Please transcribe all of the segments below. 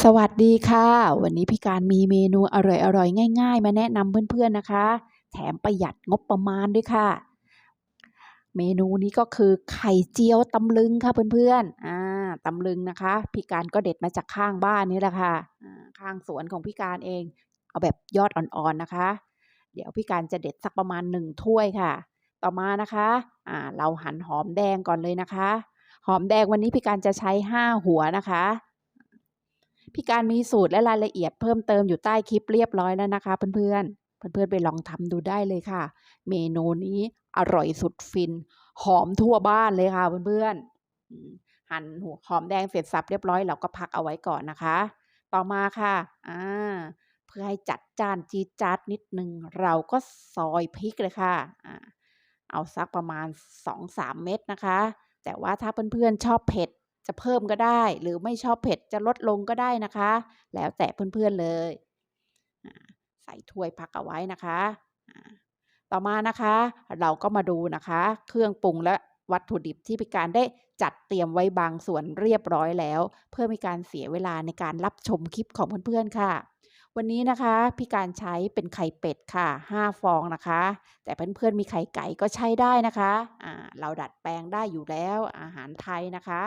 สวัสดีค่ะ วันนี้พี่การมีเมนูอร่อยๆ ง่าย ๆ มาแนะนำเพื่อนๆนะคะ แถมประหยัดงบประมาณด้วยค่ะ เมนูนี้ก็คือไข่เจียวตำลึงค่ะเพื่อนๆอ่าตำลึงนะคะ พี่การก็เด็ดมาจากข้างบ้านนี่แหละค่ะข้างสวนของพี่การเอง เอาแบบยอดอ่อนๆนะคะ เดี๋ยวพี่การจะเด็ดสักประมาณ1ถ้วยค่ะ ต่อมานะคะอ่าเราหั่นหอมแดงก่อนเลยนะคะ หอมแดงวันนี้พี่การจะใช้5หัวนะคะ พี่การมีสูตรและรายละเอียดเพิ่มเติมอยู่ใต้คลิปเรียบร้อยแล้วนะคะเพื่อนๆ เพื่อนๆไปลองทำดูได้เลยค่ะ เมนูนี้อร่อยสุดฟิน หอมทั่วบ้านเลยค่ะเพื่อนๆ หั่นหัวหอมแดงเสร็จสรรพเรียบร้อยเราก็พักเอาไว้ก่อนนะคะ ต่อมาค่ะอาเพื่อให้จัดจานจีจ๊าดนิดนึงเราก็ซอยพริกเลยค่ะอาเอาสักประมาณ 2-3 เม็ดนะคะ แต่ว่าถ้าเพื่อนๆชอบเผ็ด จะเพิ่มก็ได้ หรือไม่ชอบเผ็ดจะลดลงก็ได้นะคะ แล้วแต่เพื่อนๆเลย ใส่ถ้วยพักเอาไว้นะคะ ต่อมานะคะ เราก็มาดูนะคะ เครื่องปรุงและวัตถุดิบที่พี่การได้จัดเตรียมไว้บางส่วนเรียบร้อยแล้ว เพื่อม่การเสียเวลาในการรับชมคลิปของเพื่อนๆค่ะ วันนี้นะคะพี่การใช้เป็นไข่เป็ดค่ะ 5 ฟองนะคะ แต่เพื่อนๆมีไข่ไก่ก็ใช้ได้นะคะเราดัดแปลงได้อยู่แล้วอาหารไทยนะคะ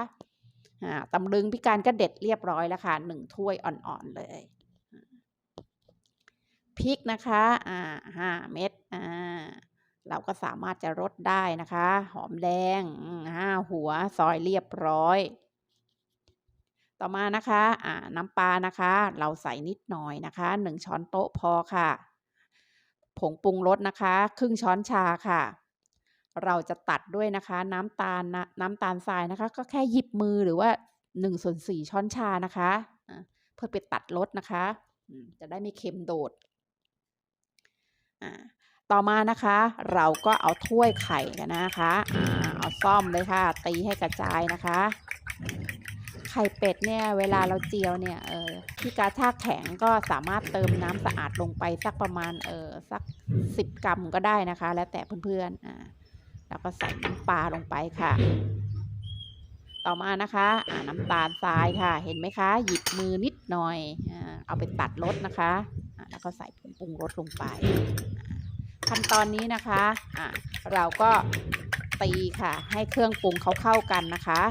ตำลึงพี่การก็เด็ดเรียบร้อยแล้วค่ะ1ถ้วยอ่อนๆเลยพริกนะคะอ่า5เม็ดอาเราก็สามารถจะลดได้นะคะ หอมแดงอืม5หัวซอยเรียบร้อย ต่อมานะคะอ่าน้ำปลานะคะ เราใส่นิดหน่อยนะคะ1ช้อนโต๊ะพอค่ะ ผงปรุงรสนะคะ ครึ่งช้อนชาค่ะ เราจะตัดด้วยนะคะ น้ำตาลน้ำตาลทรายนะคะ ก็แค่หยิบมือหรือว่า1/4ช้อนชานะคะเพื่อไปตัดรสนะคะ จะได้ไม่เค็มโดด ต่อมานะคะ เราก็เอาถ้วยไข่อะนนะคะเอาซ่อมเลยค่ะ ตีให้กระจายนะคะ ไข่เป็ดเนี่ย เวลาเราเจียวเนี่ยเออพี่การถ้าแข็งก็สามารถเติมน้ำสะอาดลงไปสักประมาณเออสัก10กรัมก็ได้นะคะ แล้วแต่เพื่อนๆอ่า แล้วก็ใส่น้ำปลาลงไปค่ะ ต่อมานะคะอ่าน้ำตาลทรายค่ะ เห็นไหมคะ หยิบมือนิดหน่อยเอาไปตัดรสนะคะอ่าแล้วก็ใส่ผงปรุงรสลงไปขั้นตอนนี้นะคะอ่าเราก็ตีค่ะ ให้เครื่องปรุงเขาเข้ากันนะคะ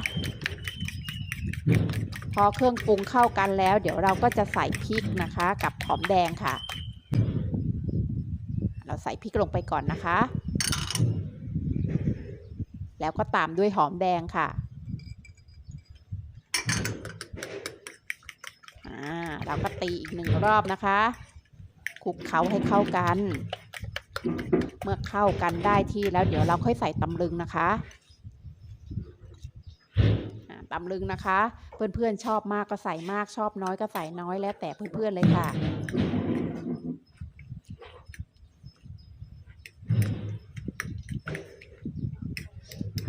พอเครื่องปรุงเข้ากันแล้ว เดี๋ยวเราก็จะใส่พริกนะคะ กับหอมแดงค่ะ เราใส่พริกลงไปก่อนนะคะ แล้วก็ตามด้วยหอมแดงค่ะอาเราก็ตีอีก1รอบนะคะคลุกเคล้าให้เข้ากัน เมื่อเข้ากันได้ที่แล้วเดี๋ยวเราค่อยใส่ตำลึงนะคะตำลึงนะคะ เพื่อนๆชอบมากก็ใส่มากชอบน้อยก็ใส่น้อยแล้วแต่เพื่อนๆเลยค่ะ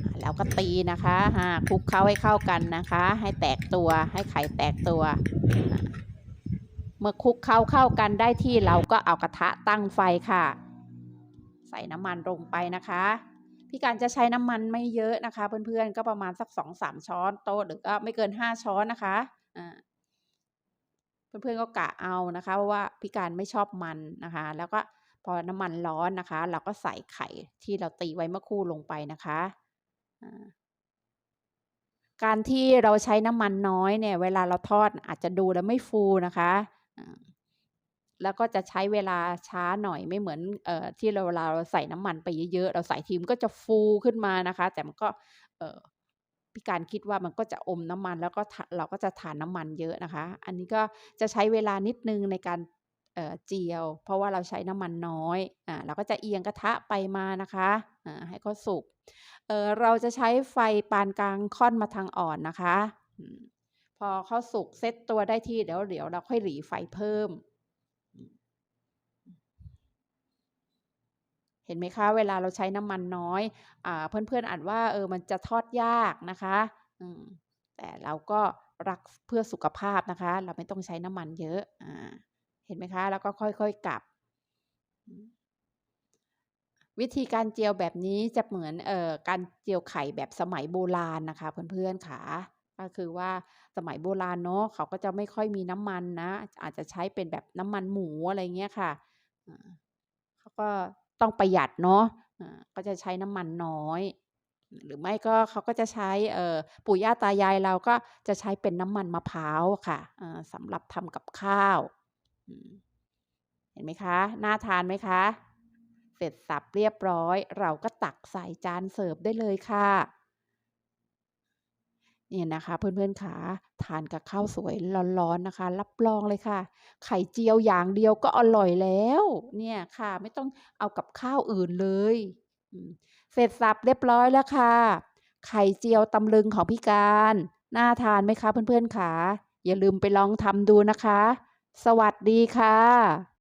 อ่า แล้วก็ตีนะคะอาคลุกเคล้าให้เข้ากันนะคะ ให้แตกตัวให้ไข่แตกตัว เมื่อคลุกเคล้าเข้ากันได้ที่เราก็เอากระทะตั้งไฟค่ะ ใส่น้ำมันลงไปนะคะพี่การจะใช้น้ำมันไม่เยอะนะคะ เพื่อนๆก็ประมาณสัก2-3ช้อนโต๊ะหรือก็ไม่เกิน5ช้อนนะคะอาเพื่อนๆก็กะเอานะคะเพราะว่าพี่การไม่ชอบมันนะคะ แล้วก็พอน้ำมันร้อนนะคะ เราก็ใส่ไข่ที่เราตีไว้เมื่อคู่ลงไปนะคะ การที่เราใช้น้ำมันน้อยเนี่ย เวลาเราทอดอาจจะดูแล้วไม่ฟูนะคะแล้วก็จะใช้เวลาช้าหน่อยไม่เหมือนเอ่อที่เราเวลาเราใส่น้ำมันไปเยอะๆเราใส่ทีมก็จะฟูขึ้นมานะคะ แต่มันก็เอ่อพี่การคิดว่ามันก็จะอมน้ำมัน แล้วก็เราก็จะทานน้ำมันเยอะนะคะ อันนี้ก็จะใช้เวลานิดนึงในการ เออเจียว เพราะว่าเราใช้น้ำมันน้อยอ่าเราก็จะเอียงกระทะไปมานะคะอ่าให้เขาสุกเออเราจะใช้ไฟปานกลางค่อนมาทางอ่อนนะคะ พอเขาสุกเซตตัวได้ที่เดี๋ยวเดี๋ยวเราค่อยหรีไฟเพิ่ม เห็นไหมคะ เวลาเราใช้น้ำมันน้อยอ่าเพื่อนๆอาจว่าเออมันจะทอดยากนะคะอืมแต่เราก็รักเพื่อสุขภาพนะคะ เราไม่ต้องใช้น้ำมันเยอะอ่า เห็นไหมคะ แล้วก็ค่อยๆกลับ วิธีการเจียวแบบนี้จะเหมือนเอ่อการเจียวไข่แบบสมัยโบราณนะคะ เพื่อนๆขาก็คือว่าสมัยโบราณเนาะเขาก็จะไม่ค่อยมีน้ำมันนะ อาจจะใช้เป็นแบบน้ำมันหมูอะไรเงี้ยค่ะเขาก็ต้องประหยัดเนาะก็จะใช้น้ำมันน้อย หรือไม่ก็เขาก็จะใช้เปู่ย่าตายายเราก็จะใช้เป็นน้ำมันมะพร้าวค่ะสำหรับทำกับข้าว เห็นไหมคะ น่าทานไหมคะ เสร็จสับเรียบร้อย เราก็ตักใส่จานเสิร์ฟได้เลยค่ะเนี่ยนะคะเพื่อนๆขาทานกับข้าวสวยร้อนๆนะคะ รับรองเลยค่ะ ไข่เจียวอย่างเดียวก็อร่อยแล้ว เนี่ยค่ะ ไม่ต้องเอากับข้าวอื่นเลยเสร็จสับเรียบร้อยแล้วค่ะ ไข่เจียวตำลึงของพี่การ น่าทานไหมคะเพื่อนๆขาอย่าลืมไปลองทำดูนะคะ สวัสดีค่ะ